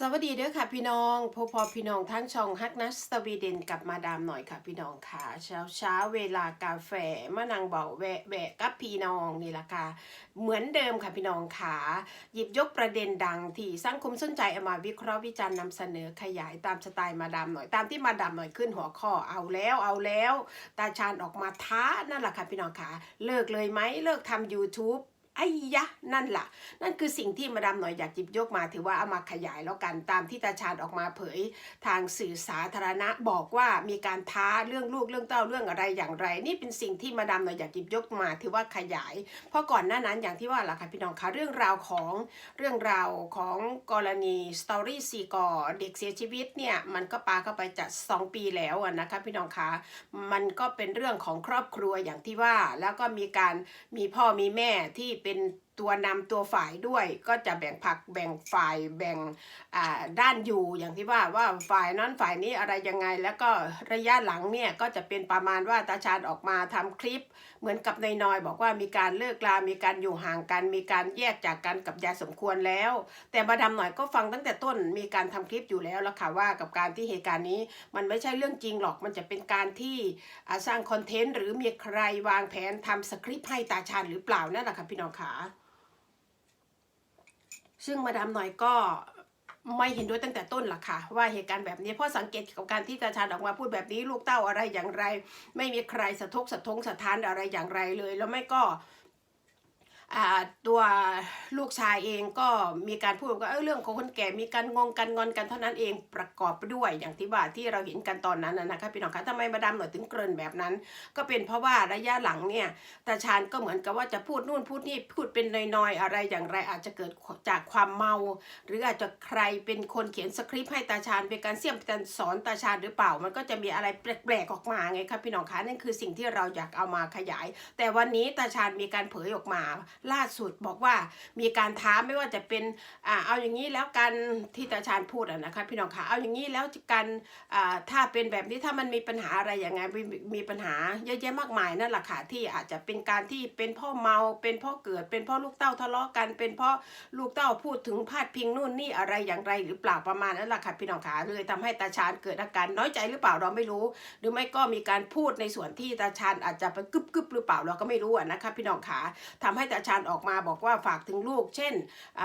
สวัสดีเด้อค่ะพี่น้องพอพอพี่น้องทั้งช่องฮักนัสสวีเดนกับมาดามหน่อยค่ะพี่น้องค่ะ เช้าเช้าเวลากาแฟมะนางเบาแวะแวะกับพี่น้องนี่ละค่ะเหมือนเดิมค่ะพี่น้องค่ะ หยิบยกประเด็นดังที่สังคมสนใจเอามาวิเคราะห์วิจารณ์นำเสนอขยายตามสไตล์มาดามหน่อยตามที่มาดามหน่อยขึ้นหัวข้อเอาแล้วเอาแล้ว ตาชาญออกมาท้านั่นแหละค่ะพี่น้องค่ะ เลิกเลยไหมเลิกทำ YouTube ไอ้ยะนั่นล่ะ นั่นคือสิ่งที่มาดามหน่อยอยากหยิบยกมา ถือว่าเอามาขยายแล้วกันตามที่ตาชาญออกมาเผยทางสื่อสาธารณะบอกว่ามีการท้าเรื่องลูกเรื่องเต้าเรื่องอะไรอย่างไร นี่เป็นสิ่งที่มาดามหน่อยอยากหยิบยกมา ถือว่าขยาย เพราะก่อนหน้านั้นอย่างที่ว่าล่ะค่ะพี่น้องคะเรื่องราวของเรื่องราวของกรณีสตอรี่ซีกอเด็กเสียชีวิตเนี่ยมันก็ปาเข้าไปจะสองปีแล้วอะนะคะพี่น้องคะมันก็เป็นเรื่องของครอบครัวอย่างที่ว่า แล้วก็มีการมีพ่อมีแม่ที่เป็น ตัวนำตัวฝ่ายด้วยก็จะแบ่งผักแบ่งฝ่ายแบ่งด้านอยู่อย่างที่ว่าว่าฝ่ายนั้นฝ่ายนี้อะไรยังไง แล้วก็ระยะหลังเนี่ยก็จะเป็นประมาณว่าตาชาญออกมาทำคลิป เหมือนกับนายน้อยบอกว่ามีการเลิกลา มีการอยู่ห่างกัน มีการแยกจากกันกับยาสมควรแล้ว แต่มาดามหน่อยก็ฟังตั้งแต่ต้นมีการทำคลิปอยู่แล้วแล้วค่ะว่ากับการที่เหตุการณ์นี้ มันไม่ใช่เรื่องจริงหรอกมันจะเป็นการที่สร้างคอนเทนต์หรือมีใครวางแผนทำสคริปต์ให้ตาชาญหรือเปล่านั่นแหละค่ะพี่น้องขา ซึ่งมาดามหน่อยก็ไม่เห็นด้วยตั้งแต่ต้นล่ะค่ะ ว่าเหตุการณ์แบบนี้เพราะสังเกตกับการที่ตาชาญออกมาพูดแบบนี้ลูกเต้าอะไรอย่างไร ไม่มีใครสะทกสะทงสะท้านอะไรอย่างไรเลย แล้วไม่ก็ ตัวลูกชายเองก็มีการพูดว่าเออเรื่องของคนแก่มีการงงกันงอนกันเท่านั้นเองประกอบไปด้วยอย่างที่ว่าที่เราเห็นกันตอนนั้นนะคะพี่น้องคะทำไมมาดามหน่อยถึงเกริ่นแบบนั้น ก็เป็นเพราะว่าระยะหลังเนี่ยตาชาญก็เหมือนกับว่าจะพูดนู่นพูดนี่พูดเป็นน้อยๆอะไรอย่างไรอาจจะเกิดจากความเมา หรืออาจจะใครเป็นคนเขียนสคริปต์ให้ตาชาญเป็นการเสี่ยมการสอนตาชาญหรือเปล่า มันก็จะมีอะไรแปลกๆออกมาไงครับพี่น้องคะนั่นคือสิ่งที่เราอยากเอามาขยาย แต่วันนี้ตาชาญมีการเผยออกมาล่าสุดบอกว่ามีการท้าไม่ว่าจะเป็นอ่าเอาอย่างนี้แล้วกันที่ตาชาญพูดอะนะคะพี่น้องคะเอาอย่างนี้แล้วกันอ่าถ้าเป็นแบบนี้ถ้ามันมีปัญหาอะไรอย่างไงมีมีปัญหาเยอะแยะมากมายนั่นแหละค่ะที่อาจจะเป็นการที่เป็นพ่อเมาเป็นพ่อเกิด เป็นพ่อลูกเต้าทะเลาะกัน เป็นพ่อลูกเต้าพูดถึงพาดพิงนู่นนี่อะไรอย่างไรหรือเปล่าประมาณนั้นแหละค่ะพี่น้องคะเลยทำให้ตาชาญเกิดอาการน้อยใจหรือเปล่าเราไม่รู้ หรือไม่ก็มีการพูดในส่วนที่ตาชาญอาจจะไปกึบกึบหรือเปล่าเราก็ไม่รู้อะนะคะพี่น้องขาทำให้ตาชาญออกมาบอกว่าฝากถึงลูก เช่น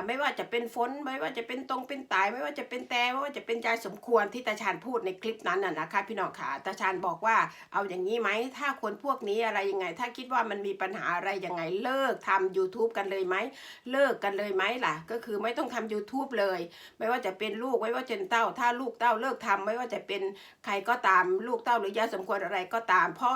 ไม่ว่าจะเป็นฝนไม่ว่าจะเป็นตรงเป็นตาย ไม่ว่าจะเป็นแต่ไม่ว่าจะเป็นยายสมควรที่ตาชาญพูดในคลิปนั้นน่ะนะคะพี่น้องขาตาชาญบอกว่าเอาอย่างนี้ไหมถ้าคนพวกนี้อะไรยังไง ถ้าคิดว่ามันมีปัญหาอะไรยังไงเลิกทำ YouTube กันเลยไหมเลิกกันเลยไหมล่ะ ก็คือไม่ต้องทำ YouTube เลย ไม่ว่าจะเป็นลูกไม่ว่าจะเป็นเต้า ถ้าลูกเต้าเลิกทำไม่ว่าจะเป็นใครก็ตามลูกเต้าหรือยายสมควรอะไรก็ตามเพราะ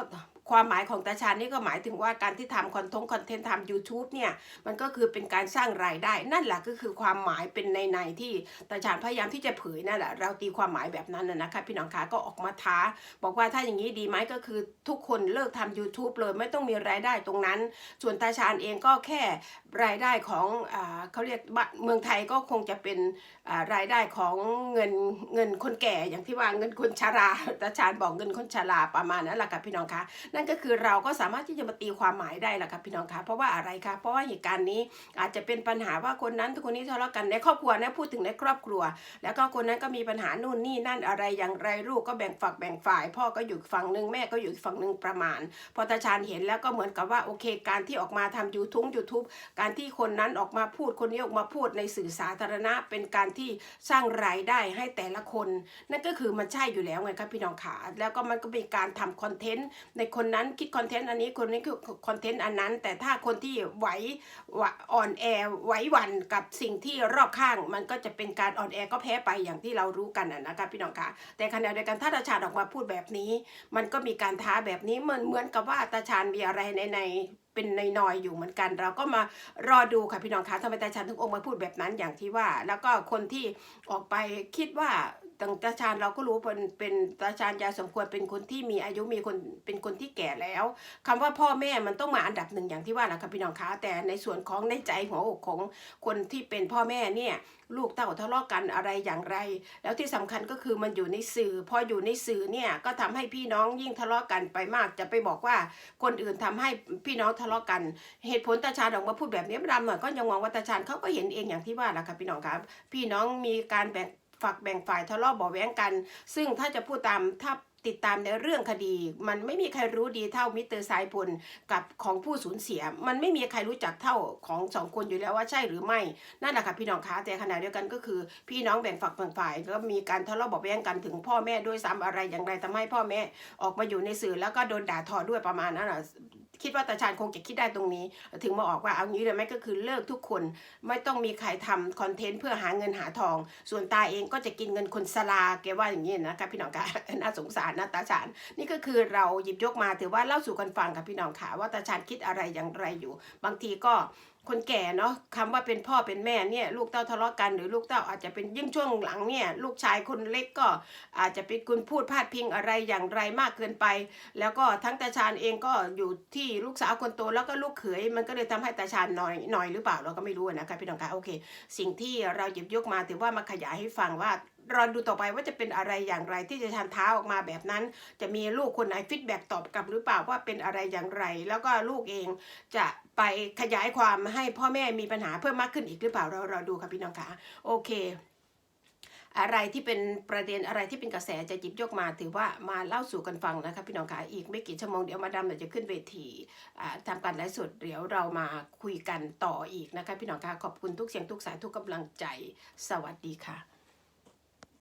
ความหมายของตาชาญนี่ก็หมายถึงว่าการที่ทำคอนทงคอนเทนต์ทำ YouTube เนี่ยมันก็คือเป็นการสร้างรายได้ นั่นแหละก็คือความหมายเป็นในในที่ตาชาญพยายามที่จะเผยนั่นแหละเราตีความหมายแบบนั้นนะคะ พี่น้องคะก็ออกมาท้า บอกว่าถ้าอย่างนี้ดีไหมก็คือทุกคนเลิกทำ YouTube เลยไม่ต้องมีรายได้ตรงนั้น ส่วนตาชาญเองก็แค่รายได้ของอ่าเขาเรียกเมืองไทยก็คงจะเป็นอ่ารายได้ของเงินเงินคนแก่อย่างที่ว่าเงินคนชราตาชาญบอกเงินคนชราประมาณนั้นแหละค่ะพี่น้องคะนั่นก็คือเราก็สามารถที่จะมาตีความหมายได้แหละค่ะพี่น้องคะเพราะว่าอะไรคะเพราะว่าเหตุการณ์นี้อาจจะเป็นปัญหาว่าคนนั้นคนนี้ทะเลาะกันในครอบครัวนะพูดถึงในครอบครัว แล้วก็คนนั้นก็มีปัญหานู่นนี่นั่นอะไรอย่างไรลูกก็แบ่งฝักแบ่งฝ่าย พ่อก็อยู่ฝั่งหนึ่งแม่ก็อยู่ฝั่งหนึ่งประมาณ พอตาชาญเห็นแล้วก็เหมือนกับว่าโอเค การที่ออกมาทำยูทูบยูทูบการที่คนนั้นออกมาพูดคนนี้ออกมาพูดในสื่อสาธารณะ เป็นการที่สร้างรายได้ให้แต่ละคน นั่นก็คือมันใช่อยู่แล้วไงครับพี่น้องขาแล้วก็มันก็เป็นการทำคอนเทนต์ในคนนั้นคิดคอนเทนต์อันนี้คนนี้คือคอนเทนต์อันนั้น แต่ถ้าคนที่ไหวอ่อนแอไหวหวั่นกับสิ่งที่รอบข้าง มันก็จะเป็นการอ่อนแอก็แพ้ไปอย่างที่เรารู้กันนะนะคะพี่น้องคะแต่ขณะเดียวกันถ้าตาชาญออกมาพูดแบบนี้ มันก็มีการท้าแบบนี้เหมือนเหมือนกับว่าตาชาญมีอะไรในในเป็นในนอยๆอยู่เหมือนกัน เราก็มารอดูค่ะพี่น้องคะทำไมตาชาญถึงออกมาพูดแบบนั้นอย่างที่ว่า แล้วก็คนที่ออกไปคิดว่า ตังตาชาญเราก็รู้เป็นเป็นตาชาญยายสมควรเป็นคนที่มีอายุมีคนเป็นคนที่แก่แล้วคำว่าพ่อแม่มันต้องมาอันดับหนึ่งอย่างที่ว่านะคะพี่น้องคะแต่ในส่วนของในใจหัวอกของคนที่เป็นพ่อแม่เนี่ยลูกเต่าทะเลาะกันอะไรอย่างไร แล้วที่สำคัญก็คือมันอยู่ในสื่อ พออยู่ในสื่อเนี่ยก็ทำให้พี่น้องยิ่งทะเลาะกันไปมาก จะไปบอกว่าคนอื่นทำให้พี่น้องทะเลาะกัน เหตุผลตาชาญออกมาพูดแบบนี้มาดามหน่อยก็ยังมองว่าตาชาญเขาก็เห็นเองอย่างที่ว่าแหละค่ะพี่น้องครับพี่น้องมีการแบ่ง ฝักแบ่งฝ่ายทะเลาะเบาะแว้งกัน ซึ่งถ้าจะพูดตามถ้าติดตามในเรื่องคดี มันไม่มีใครรู้ดีเท่ามิสเตอร์สายพลกับของผู้สูญเสีย มันไม่มีใครรู้จักเท่าของสองคนอยู่แล้วว่าใช่หรือไม่นั่นแหละค่ะพี่น้องคะแต่ขณะเดียวกันก็คือ พี่น้องแบ่งฝักแบ่งฝ่ายแล้วมีการทะเลาะเบาะแว้งกันถึงพ่อแม่ด้วยซ้ำอะไรอย่างไรทำให้พ่อแม่ออกมาอยู่ในสื่อแล้วก็โดนด่าทอด้วยประมาณนั้นน่ะ คิดว่าตาชานคงจะคิดได้ตรงนี้ ถึงมาออกว่าเอางี้เลยไหมก็คือเลิกทุกคนไม่ต้องมีใครทำคอนเทนต์เพื่อหาเงินหาทอง ส่วนตาเองก็จะกินเงินคนสลาแกว่าอย่างนี้นะคะพี่น้องคะน่าสงสารนะตาชานนี่ก็คือเราหยิบยกมาถือว่าเล่าสู่กันฟังกับพี่น้องค่ะว่าตาชานคิดอะไรอย่างไรอยู่ บางทีก็ คนแก่เนาะคำว่าเป็นพ่อเป็นแม่เนี่ยลูกเต้าทะเลาะกันหรือลูกเต้าอาจจะเป็นยิ่งช่วงหลังเนี่ยลูกชายคนเล็กก็อาจจะเป็นคุณพูดพาดพิงอะไรอย่างไรมากเกินไป แล้วก็ทั้งตาชาญเองก็อยู่ที่ลูกสาวคนโตแล้วก็ลูกเขยมันก็เลยทำให้ตาชาญหน่อยหน่อยหรือเปล่าเราก็ไม่รู้นะคะพี่น้องคะโอเค สิ่งที่เราหยิบยกมาถือว่ามาขยายให้ฟังว่า รอดูต่อไปว่าจะเป็นอะไรอย่างไรที่จะชันเท้าออกมาแบบนั้น จะมีลูกคนไหนฟีดแบ็กตอบกลับหรือเปล่าว่าเป็นอะไรอย่างไร แล้วก็ลูกเองจะไปขยายความให้พ่อแม่มีปัญหาเพิ่มมากขึ้นอีกหรือเปล่าเราราดูค่ะพี่น้องคะโอเคอะไรที่เป็นประเด็นอะไรที่เป็นกระแสจะหยิบยกมาถือว่ามาเล่าสู่กันฟังนะคะพี่น้องคะอีกไม่กี่ชั่วโมงเดี๋ยวมาดามเดี๋ยวจะขึ้นเวทีอ่าทำการไลฟ์สดเดี๋ยวเรามาคุยกันต่ออีกนะคะพี่น้องคะขอบคุณทุกเสียงทุกสายทุกกำลังใจสวัสดีค่ะ